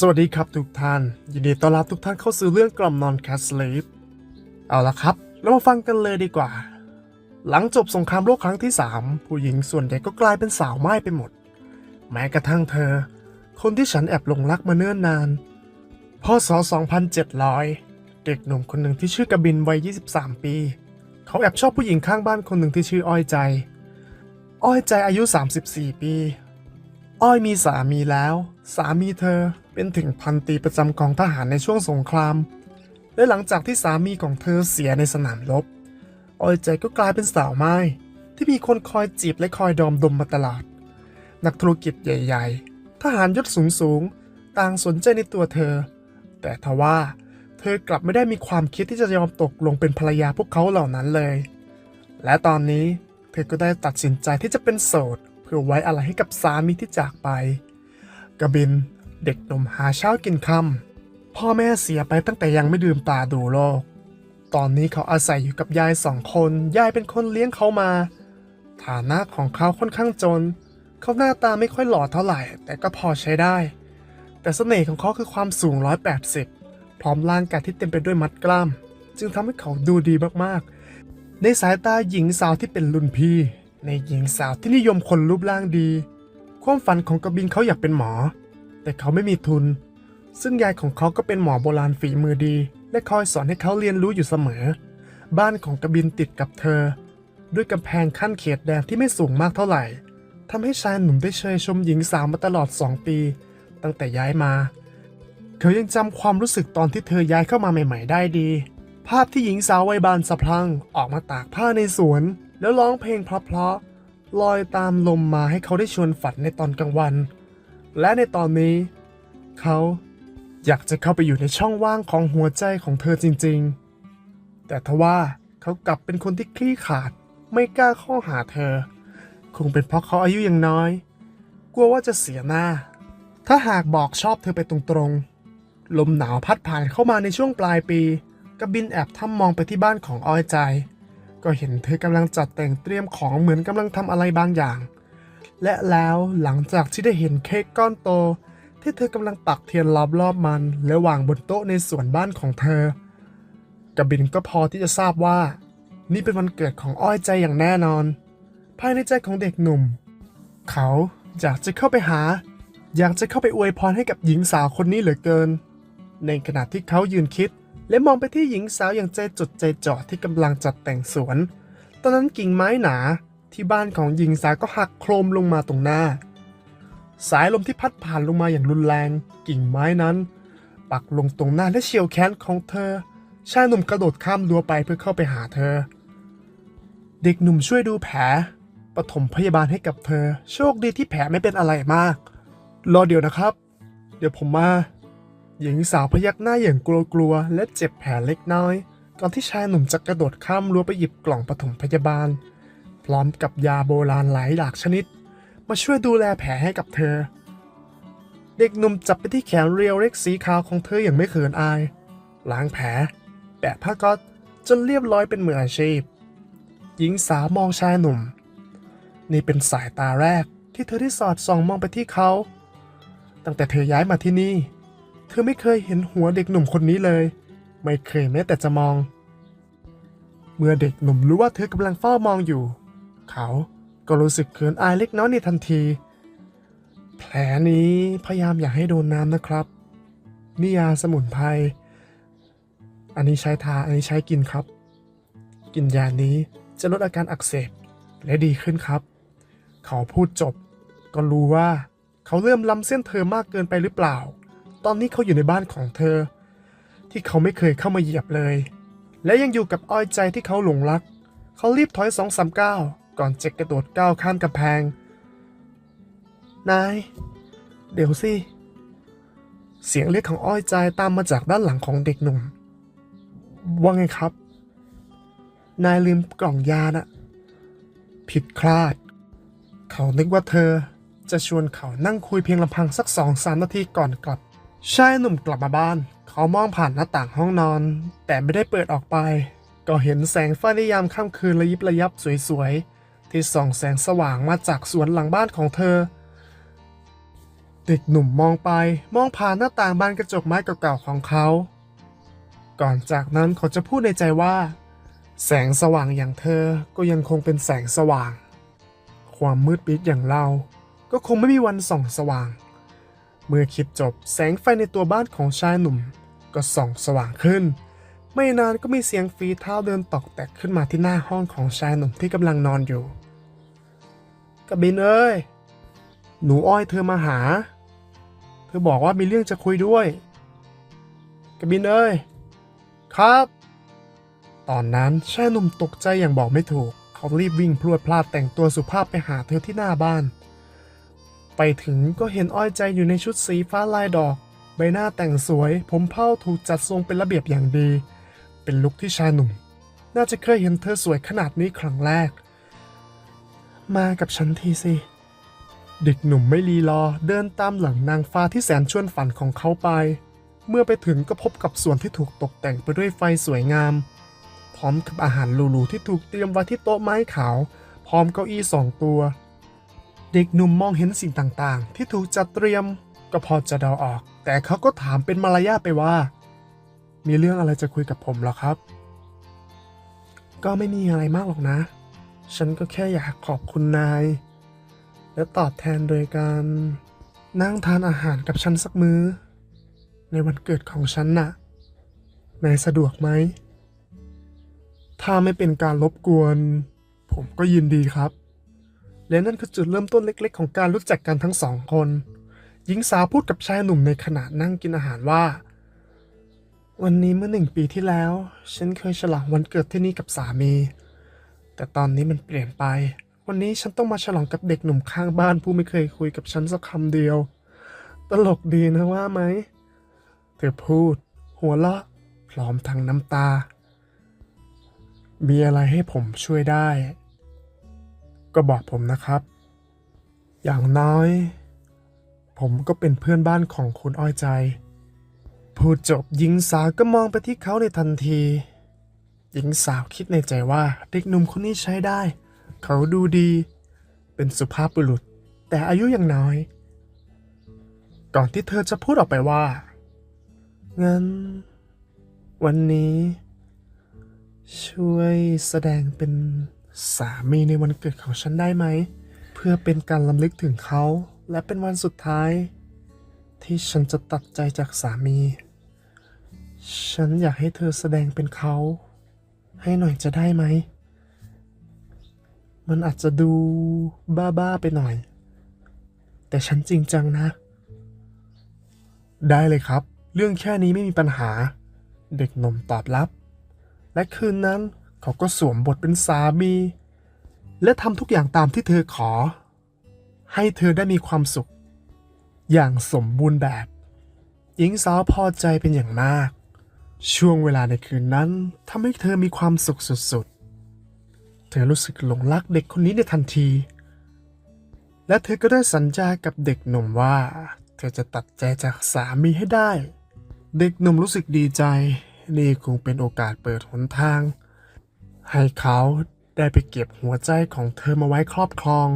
สวัสดีครับทุกท่าน ยินดีต้อนรับทุกท่านเข้าสู่เรื่องกล่อมนอนแคสเลปเอาละครับ เรามาฟังกันเลยดีกว่า หลังจบสงครามโลกครั้งที่ 3 ผู้หญิงส่วนใหญ่ก็กลายเป็นสาวไม้ไปหมด แม้กระทั่งเธอ คนที่ฉันแอบหลงรักมาเนิ่นนานพศ2700 เด็กหนุ่มคนหนึ่งที่ชื่อกบินวัย 23 ปี เขาแอบชอบผู้หญิงข้างบ้านคนหนึ่งที่ชื่ออ้อยใจ อ้อยใจอายุ 34 ปี อ้อยมีสามีแล้ว สามีเธอ เป็นถึงพันตีประจำกองทหารในช่วงสงคราม และหลังจากที่สามีของเธอเสียในสนามรบออยใจก็กลายเป็นสาวไม้ที่มีคนคอยจีบและคอยดอมดมมาตลอด นักธุรกิจใหญ่ๆ ทหารยศสูงๆ ต่างสนใจในตัวเธอ แต่ทว่าเธอกลับไม่ได้มีความคิดที่จะยอมตกลงเป็นภรรยาพวกเขาเหล่านั้นเลย และตอนนี้เธอก็ได้ตัดสินใจที่จะเป็นโสด เพื่อไว้อะไรให้กับสามีที่จากไป กบิน เด็กหนุ่มหาเช้ากินค่ำพ่อแม่เสียไปตั้งแต่ยังไม่ดื่มตาดูโลก ตอนนี้เขาอาศัยอยู่กับยายสองคน ยายเป็นคนเลี้ยงเขามา ฐานะของเขาค่อนข้างจน เขาหน้าตาไม่ค่อยหล่อเท่าไหร่ แต่ก็พอใช้ได้ แต่เสน่ห์ของเขาคือความสูง 180 พร้อมร่างกายที่เต็มไปด้วยมัดกล้าม จึงทำให้เขาดูดีมากๆ ในสายตาหญิงสาวที่เป็นรุ่นพี่ ในหญิงสาวที่นิยมคนรูปร่างดี ความฝันของกบินเขาอยากเป็นหมอ แต่เขาไม่มีทุน ซึ่งยายของเขาก็เป็นหมอโบราณฝีมือดี และคอยสอนให้เขาเรียนรู้อยู่เสมอ บ้านของกบินติดกับเธอ ด้วยกำแพงขั้นเขตแดนที่ไม่สูงมากเท่าไหร่ทำให้ชายหนุ่มได้เชยชมหญิงสาวมาตลอด2ปี ตั้งแต่ย้ายมา เขายังจำความรู้สึกตอนที่เธอย้ายเข้ามาใหม่ ๆ ได้ดี ภาพที่หญิงสาววัยบานสะพรังออกมาตากผ้าในสวน แล้วร้องเพลงเพราะๆลอยตามลมมาให้เขาได้ชวนฝันในตอนกลางวัน และในตอนนี้ เขาอยากจะเข้าไปอยู่ในช่องว่างของหัวใจของเธอจริงๆ แต่ทว่าเขากลับเป็นคนที่คลี่ขาดไม่กล้าเข้าหาเธอ คงเป็นเพราะเขาอายุยังน้อย กลัวว่าจะเสียหน้า ถ้าหากบอกชอบเธอไปตรงๆ ลมหนาวพัดผ่านเข้ามาในช่วงปลายปีกบินแอบทำมองไปที่บ้านของอ้อยใจ ก็เห็นเธอกำลังจัดแต่งเตรียมของเหมือนกำลังทำอะไรบางอย่าง และแล้วหลังจากที่ได้เห็นเค้กก้อนโต ที่เธอกำลังปักเทียนรอบรอบมัน และวางบนโต๊ะในสวนบ้านของเธอกบินก็พอที่จะทราบว่า นี่เป็นวันเกิดของอ้อยใจอย่างแน่นอน ภายในใจของเด็กหนุ่ม เขาอยากจะเข้าไปหา อยากจะเข้าไปอวยพรให้กับหญิงสาวคนนี้เหลือเกิน ในขณะที่เขายืนคิด และมองไปที่หญิงสาวอย่างใจจดใจจ่อที่กำลังจัดแต่งสวน ตอนนั้นกิ่งไม้หนา ที่บ้านของหญิงสาวก็หักโครมลงมาตรงหน้า สายลมที่พัดผ่านลงมาอย่างรุนแรงกิ่งไม้นั้น ปักลงตรงหน้าและเฉียวแขนของเธอ ชายหนุ่มกระโดดข้ามรั้วไปเพื่อเข้าไปหาเธอ เด็กหนุ่มช่วยดูแผลปฐมพยาบาลให้กับเธอ โชคดีที่แผลไม่เป็นอะไรมาก รอเดี๋ยวนะครับ เดี๋ยวผมมา หญิงสาวพยักหน้าอย่างกลัวๆและเจ็บแผลเล็กน้อย ก่อนที่ชายหนุ่มจะกระโดดข้ามรั้วไปหยิบกล่องปฐมพยาบาล พร้อมกับยาโบราณหลายหลากชนิด มาช่วยดูแลแผลให้กับเธอ เด็กหนุ่มจับไปที่แขนเรียวเล็กสีขาวของเธออย่างไม่เขินอาย ล้างแผล แปะผ้าก๊อซจนเรียบร้อยเป็นมืออาชีพ หญิงสาวมองชายหนุ่ม นี่เป็นสายตาแรกที่เธอได้สอดส่องมองไปที่เขา ตั้งแต่เธอย้ายมาที่นี่ เธอไม่เคยเห็นหัวเด็กหนุ่มคนนี้เลย ไม่เคยแม้แต่จะมอง เมื่อเด็กหนุ่มรู้ว่าเธอกำลังเฝ้ามองอยู่ เขาก็รู้สึกเขินอายเล็กน้อยในทันที แผลนี้พยายามอย่าให้โดนน้ำนะครับนี่ยาสมุนไพร อันนี้ใช้ทา อันนี้ใช้กินครับ กินยานี้จะลดอาการอักเสบและดีขึ้นครับ เขาพูดจบ ก็รู้ว่าเขาเริ่มล้ำเส้นเธอมากเกินไปหรือเปล่า ตอนนี้เขาอยู่ในบ้านของเธอ ที่เขาไม่เคยเข้ามาเหยียบเลย และยังอยู่กับอ้อยใจที่เขาหลงรัก เขารีบถอยสองสามก้าว ก่อนเจะกระโดดก้าวข้ามกำแพง นาย เดี๋ยวสิ เสียงเรียกของอ้อยใจตามมาจากด้านหลังของเด็กหนุ่ม ว่าไงครับ นายลืมกล่องยาน่ะ ผิดคลาด เขานึกว่าเธอจะชวนเขานั่งคุยเพียงลำพังสักสองสามนาทีก่อนกลับ ชายหนุ่มกลับมาบ้าน เขามองผ่านหน้าต่างห้องนอน แต่ไม่ได้เปิดออกไป ก็เห็นแสงไฟในยามค่ำคืนระยิบระยับสวยๆ ที่ส่องแสงสว่างมาจากสวนหลังบ้านของเธอ เด็กหนุ่มมองไปมองผ่านหน้าต่างบานกระจกไม้เก่าๆของเขา ก่อนจากนั้นเขาจะพูดในใจว่า แสงสว่างอย่างเธอก็ยังคงเป็นแสงสว่าง ความมืดมิดอย่างเราก็คงไม่มีวันส่องสว่าง เมื่อคิดจบแสงไฟในตัวบ้านของชายหนุ่มก็ส่องสว่างขึ้น ไม่นานก็มีเสียงฝีเท้าเดินตอกแตกขึ้นมาที่หน้าห้องของชายหนุ่มที่กำลังนอนอยู่กบินเอ้ย หนูอ้อยเธอมาหา เธอบอกว่ามีเรื่องจะคุยด้วยกบินเอ้ย ครับ ตอนนั้นชายหนุ่มตกใจอย่างบอกไม่ถูก เขารีบวิ่งพรวดพลาดแต่งตัวสุภาพไปหาเธอที่หน้าบ้าน ไปถึงก็เห็นอ้อยใจอยู่ในชุดสีฟ้าลายดอก ใบหน้าแต่งสวย ผมเผ้าถูกจัดทรงเป็นระเบียบอย่างดี เป็นลุคที่ชายหนุ่ม น่าจะเคยเห็นเธอสวยขนาดนี้ครั้งแรก มากับฉันทีสิ เด็กหนุ่มไม่รีรอเดินตามหลังนางฟ้าที่แสนชวนฝันของเขาไป เมื่อไปถึงก็พบกับสวนที่ถูกตกแต่งไปด้วยไฟสวยงาม พร้อมกับอาหารหรูๆที่ถูกเตรียมไว้ที่โต๊ะไม้ขาว พร้อมเก้าอี้สองตัว เด็กหนุ่มมองเห็นสิ่งต่างๆ ที่ถูกจัดเตรียมก็พอจะเดาออก แต่เขาก็ถามเป็นมารยาทไปว่า มีเรื่องอะไรจะคุยกับผมหรอครับ ก็ไม่มีอะไรมากหรอกนะ ฉันก็แค่อยากขอบคุณนาย และตอบแทนโดยการนั่งทานอาหารกับฉันสักมื้อ ในวันเกิดของฉันน่ะ นายสะดวกไหม ถ้าไม่เป็นการรบกวน ผมก็ยินดีครับ และนั่นคือจุดเริ่มต้นเล็ก ๆ ของการรู้จักกันทั้งสองคนหญิงสาวพูดกับชายหนุ่มในขณะนั่งกินอาหารว่า วันนี้เมื่อหนึ่งปีที่แล้ว ฉันเคยฉลองวันเกิดที่นี่กับสามี แต่ตอนนี้มันเปลี่ยนไป วันนี้ฉันต้องมาฉลองกับเด็กหนุ่มข้างบ้านผู้ไม่เคยคุยกับฉันสักคำเดียว ตลกดีนะว่าไหม เธอพูด หัวเราะพร้อมทั้งน้ำตา มีอะไรให้ผมช่วยได้ ก็บอกผมนะครับ อย่างน้อย ผมก็เป็นเพื่อนบ้านของคุณอ้อยใจ พูดจบหญิงสาวก็มองไปที่เขาในทันที หญิงสาวคิดในใจว่าเด็กหนุ่มคนนี้ใช้ได้ เขาดูดี เป็นสุภาพบุรุษ แต่อายุยังน้อย ก่อนที่เธอจะพูดออกไปว่า งั้น วันนี้ ช่วยแสดงเป็นสามีในวันเกิดของฉันได้ไหม เพื่อเป็นการลำลึกถึงเขา และเป็นวันสุดท้าย ที่ฉันจะตัดใจจากสามี ฉันอยากให้เธอแสดงเป็นเขา ให้หน่อยจะได้ไหม มันอาจจะดูบ้าๆไปหน่อย แต่ฉันจริงจังนะ ได้เลยครับ เรื่องแค่นี้ไม่มีปัญหา เด็กหนุ่มตอบรับ และคืนนั้นเขาก็สวมบทเป็นสามี และทำทุกอย่างตามที่เธอขอ ให้เธอได้มีความสุข อย่างสมบูรณ์แบบ หญิงสาวพอใจเป็นอย่างมาก ช่วงเวลาในคืนนั้นทำให้เธอมีความสุขสุดๆ เธอรู้สึกหลงรักเด็กคนนี้ในทันที และเธอก็ได้สัญญากับเด็กหนุ่มว่า เธอจะตัดใจจากสามีให้ได้ เด็กหนุ่มรู้สึกดีใจ นี่คงเป็นโอกาสเปิดหนทาง ให้เขาได้ไปเก็บหัวใจของเธอมาไว้ครอบครอง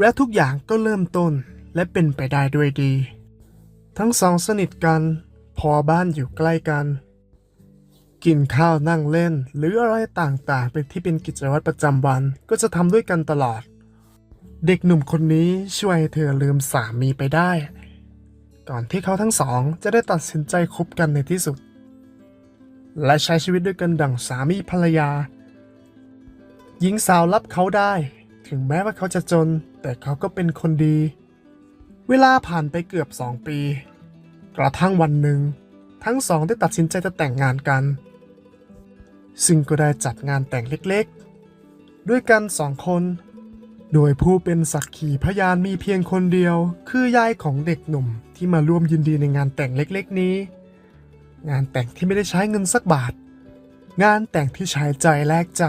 และทุกอย่างก็เริ่มต้นและเป็นไปได้ด้วยดี ทั้งสองสนิทกัน พอบ้านอยู่ใกล้กัน กินข้าวนั่งเล่น หรืออะไรต่างๆ เป็นที่เป็นกิจวัตรประจำวันก็จะทำด้วยกันตลอด เด็กหนุ่มคนนี้ช่วยให้เธอลืมสามีไปได้ ก่อนที่เขาทั้งสองจะได้ตัดสินใจคบกันในที่สุด และใช้ชีวิตด้วยกันดั่งสามีภรรยา หญิงสาวรับเขาได้ ถึงแม้ว่าเขาจะจน แต่เขาก็เป็นคนดี เวลาผ่านไปเกือบสองปี กระทั่งวันหนึ่ง ทั้งสองได้ตัดสินใจจะแต่งงานกัน ซึ่งก็ได้จัดงานแต่งเล็กๆ ด้วยกันสองคน โดยผู้เป็นสักขีพยานมีเพียงคนเดียว คือยายของเด็กหนุ่มที่มาร่วมยินดีในงานแต่งเล็กๆ นี้ งานแต่งที่ไม่ได้ใช้เงินสักบาท งานแต่งที่ใช้ใจแลกใจ